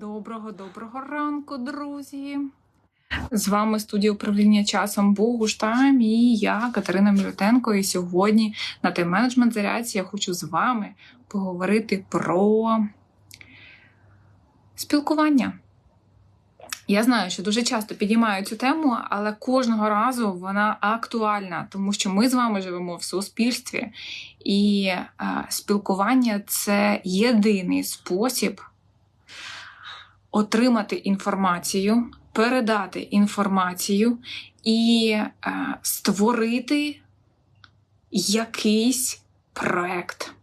Доброго доброго ранку, друзі! З вами студія управління часом Богуштайм і я, Катерина Мілютенко. І сьогодні на тайм менеджмент зарядці я хочу з вами поговорити про спілкування. Я знаю, що дуже часто підіймаю цю тему, але кожного разу вона актуальна, тому що ми з вами живемо в суспільстві, і е, спілкування це єдиний спосіб отримати інформацію, передати інформацію і е, створити якийсь проект.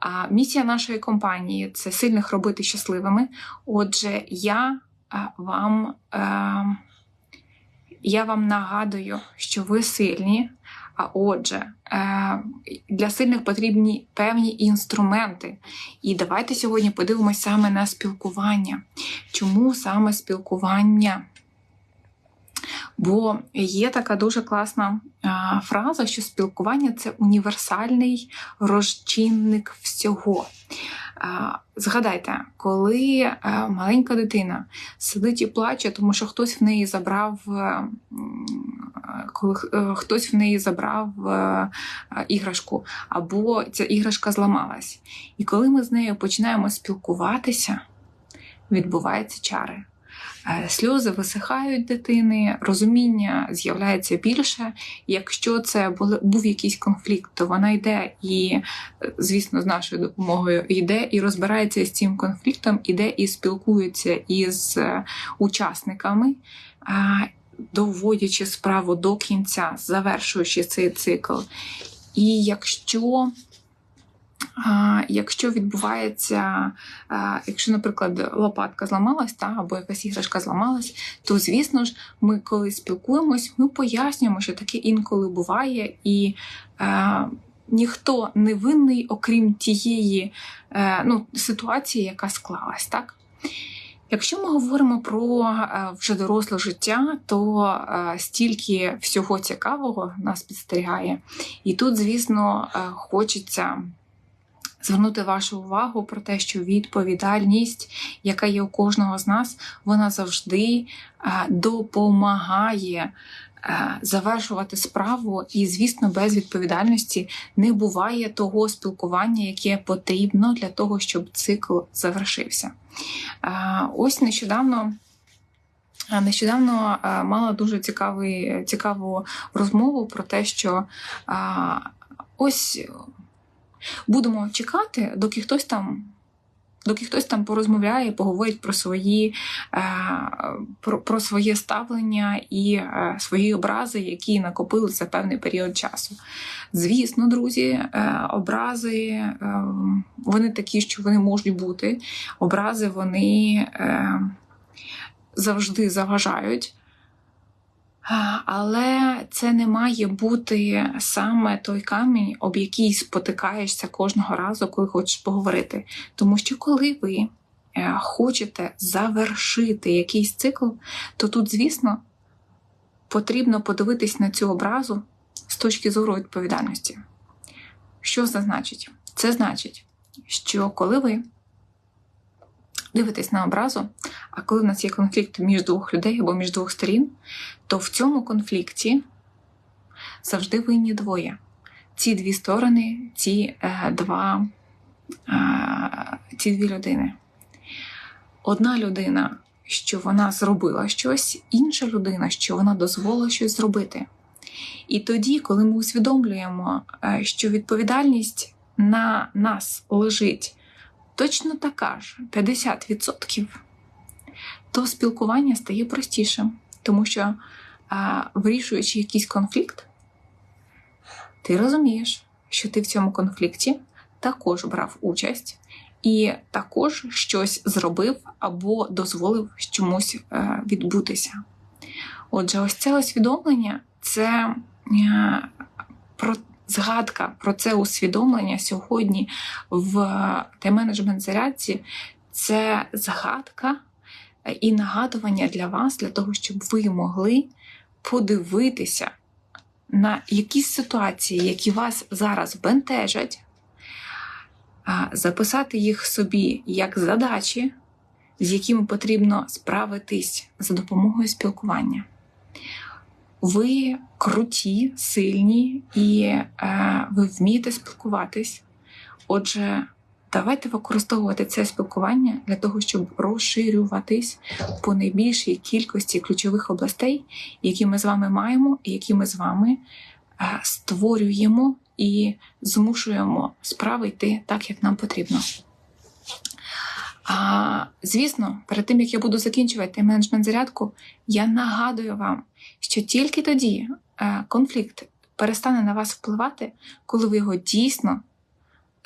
А місія нашої компанії це сильних робити щасливими. Отже, я е, вам, е, я вам нагадую, що ви сильні. А отже, е, для сильних потрібні певні інструменти. І давайте сьогодні подивимося саме на спілкування. Чому саме спілкування? Бо є така дуже класна фраза, що спілкування це універсальний розчинник всього. Згадайте, коли маленька дитина сидить і плаче, тому що хтось в неї забрав, е, коли е, хтось в неї забрав е, іграшку, або ця іграшка зламалась. І коли ми з нею починаємо спілкуватися, відбуваються чари. Е, сльози висихають дитини, розуміння з'являється більше. Якщо це був якийсь конфлікт, то вона йде і, звісно, з нашою допомогою йде і розбирається з цим конфліктом, іде і спілкується із е, учасниками, доводячи справу до кінця, завершуючи цей цикл. І якщо Якщо відбувається, якщо, наприклад, лопатка зламалась, та, або якась іграшка зламалась, то, звісно ж, ми, коли спілкуємось, ми пояснюємо, що таке інколи буває, і е, ніхто не винний, окрім тієї е, ну, ситуації, яка склалась. так? Якщо ми говоримо про е, вже доросле життя, то е, стільки всього цікавого нас підстерігає. І тут, звісно, хочеться звернути вашу увагу про те, що відповідальність, яка є у кожного з нас, вона завжди е, допомагає. Е, завершувати справу, і, звісно, без відповідальності не буває того спілкування, яке потрібно для того, щоб цикл завершився. Е, ось нещодавно. Нещодавно мала дуже цікавий, цікаву розмову про те, що ось Будемо чекати, доки хтось там. Доки хтось там порозмовляє, поговорить про свої е, про, про своє ставлення і е, свої образи, які накопили за певний період часу. Звісно, друзі, е, образи вони такі, що вони можуть бути. Образи вони завжди заважають. Але це не має бути саме той камінь, об який спотикаєшся кожного разу, коли хочеш поговорити. Тому що коли ви е, хочете завершити якийсь цикл, то тут, звісно, потрібно подивитись на цю образу з точки зору відповідальності. Що це значить? Це значить, що коли ви дивитесь на образу, а коли в нас є конфлікт між двох людей або між двох сторін, то в цьому конфлікті завжди винні двоє. Ці дві сторони, ці е, два, е, ці дві людини. Одна людина, що вона зробила щось, інша людина, що вона дозволила щось зробити. І тоді, коли ми усвідомлюємо, е, що відповідальність на нас лежить точно така ж 50%, то спілкування стає простішим, тому що, а, вирішуючи якийсь конфлікт, ти розумієш, що ти в цьому конфлікті також брав участь і також щось зробив або дозволив чомусь е, відбутися. Отже, ось це усвідомлення це е, про згадка про це усвідомлення сьогодні в тайм-менеджмент зарядці це згадка і нагадування для вас, для того, щоб ви могли подивитися на якісь ситуації, які вас зараз бентежать, записати їх собі як задачі, з якими потрібно справитись за допомогою спілкування. Ви круті, сильні і е, ви вмієте спілкуватись. Отже, давайте використовувати це спілкування для того, щоб розширюватись по найбільшій кількості ключових областей, які ми з вами маємо, і які ми з вами е, створюємо і змушуємо справи йти так, як нам потрібно. А, Звісно, перед тим як я буду закінчувати менеджмент зарядку, я нагадую вам, що тільки тоді е, конфлікт перестане на вас впливати, коли ви його дійсно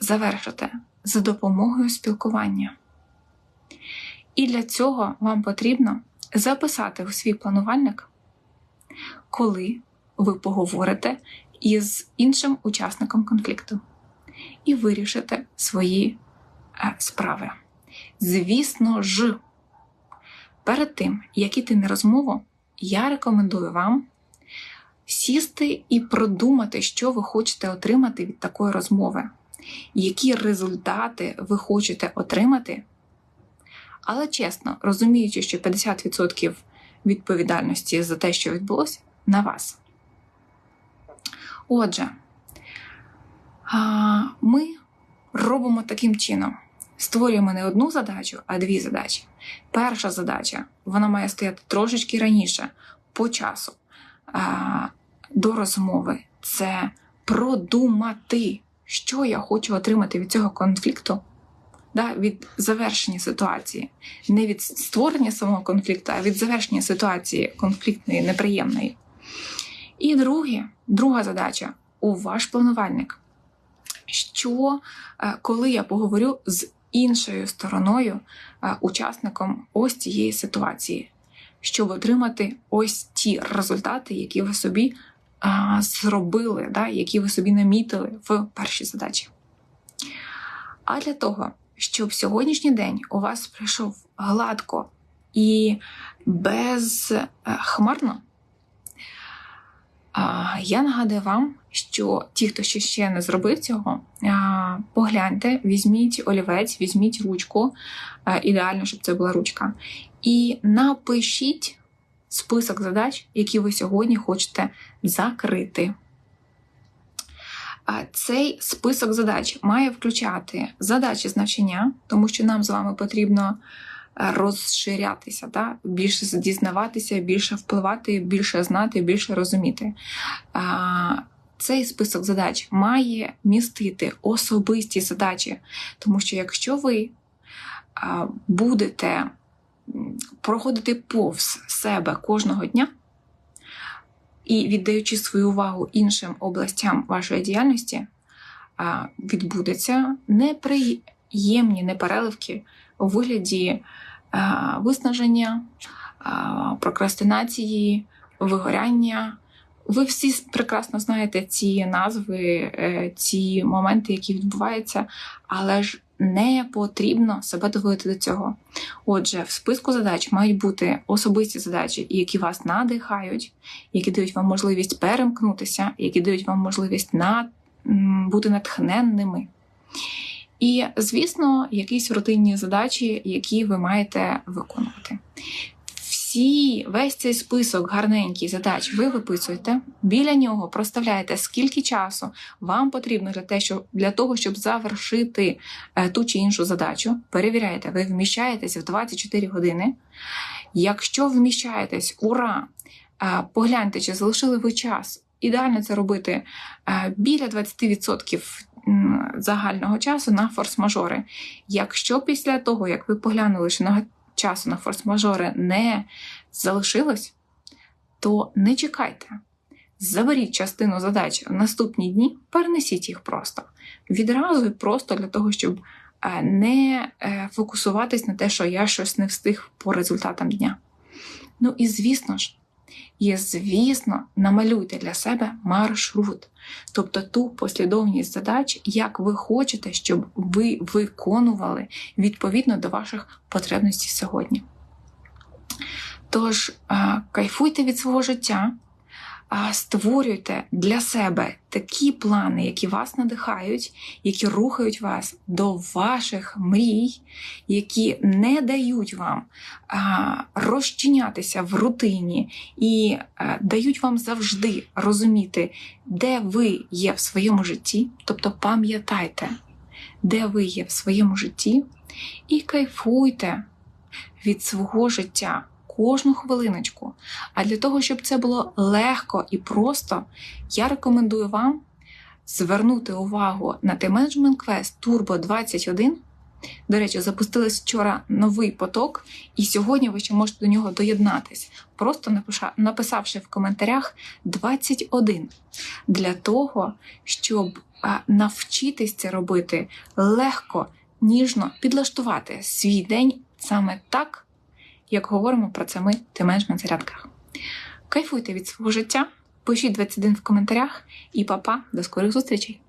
завершите за допомогою спілкування. І для цього вам потрібно записати у свій планувальник, коли ви поговорите із іншим учасником конфлікту і вирішите свої е, справи. Звісно ж, перед тим, як іти на розмову, я рекомендую вам сісти і продумати, що ви хочете отримати від такої розмови, які результати ви хочете отримати. Але чесно, розуміючи, що 50% відповідальності за те, що відбулося, на вас. Отже, ми робимо таким чином створюємо не одну задачу, а дві задачі. Перша задача вона має стояти трошечки раніше по часу до розмови. Це продумати, що я хочу отримати від цього конфлікту, да, від завершення ситуації, не від створення самого конфлікту, а від завершення ситуації конфліктної, неприємної. І друге, друга задача у ваш планувальник. Що, е, коли я поговорю з іншою стороною, е, учасником ось цієї ситуації, щоб отримати ось ті результати, які ви собі зробили, да, які ви собі намітили в першій задачі. А для того, щоб сьогоднішній день у вас прийшов гладко і безхмарно, я нагадую вам, що ті, хто ще не зробив цього, погляньте, візьміть олівець, візьміть ручку, ідеально, щоб це була ручка, і напишіть список задач, які ви сьогодні хочете закрити. Цей список задач має включати задачі з навчання, тому що нам з вами потрібно розширятися, да? більше дізнаватися, більше впливати, більше знати, більше розуміти. Цей список задач має містити особисті задачі, тому що якщо ви будете проходити повз себе кожного дня і віддаючи свою увагу іншим областям вашої діяльності, відбудеться неприємні непереливки у вигляді виснаження, прокрастинації, вигоряння. Ви всі прекрасно знаєте ці назви, е, ці моменти, які відбуваються, але ж не потрібно себе доводити до цього. Отже, в списку задач мають бути особисті задачі, які вас надихають, які дають вам можливість перемкнутися, які дають вам можливість на, бути натхненними. І, звісно, якісь рутинні задачі, які ви маєте виконувати. Всі, весь цей список гарненьких задач ви виписуєте, біля нього проставляєте, скільки часу вам потрібно для те, що, для того, щоб завершити е, ту чи іншу задачу. Перевіряєте, ви вміщаєтесь в 24 години. Якщо вміщаєтесь, ура! Е, погляньте, чи залишили ви час. Ідеально це робити е, біля 20% загального часу на форс-мажори. Якщо після того, як ви поглянули, що часу на форс-мажори не залишилось, то не чекайте. Заберіть частину задач в наступні дні, перенесіть їх просто. Відразу і просто для того, щоб е, не е, фокусуватись на те, що я щось не встиг по результатам дня. Ну і звісно ж, і, звісно, намалюйте для себе маршрут, тобто ту послідовність задач, як ви хочете, щоб ви виконували відповідно до ваших потребностей сьогодні. Тож, кайфуйте від свого життя, створюйте для себе такі плани, які вас надихають, які рухають вас до ваших мрій, які не дають вам розчинятися в рутині і дають вам завжди розуміти, де ви є в своєму житті. Тобто пам'ятайте, де ви є в своєму житті, і кайфуйте від свого життя кожну хвилиночку. А для того, щоб це було легко і просто, я рекомендую вам звернути увагу на T-Management Quest Turbo 21. До речі, запустилась вчора новий поток, і сьогодні ви ще можете до нього доєднатись, просто написавши в коментарях 21 для того, щоб а, навчитись це робити легко, ніжно підлаштувати свій день саме так, як говоримо про це ми ти менш на зарядках. Кайфуйте від свого життя, пишіть 21 в коментарях і па-па, до скорих зустрічей!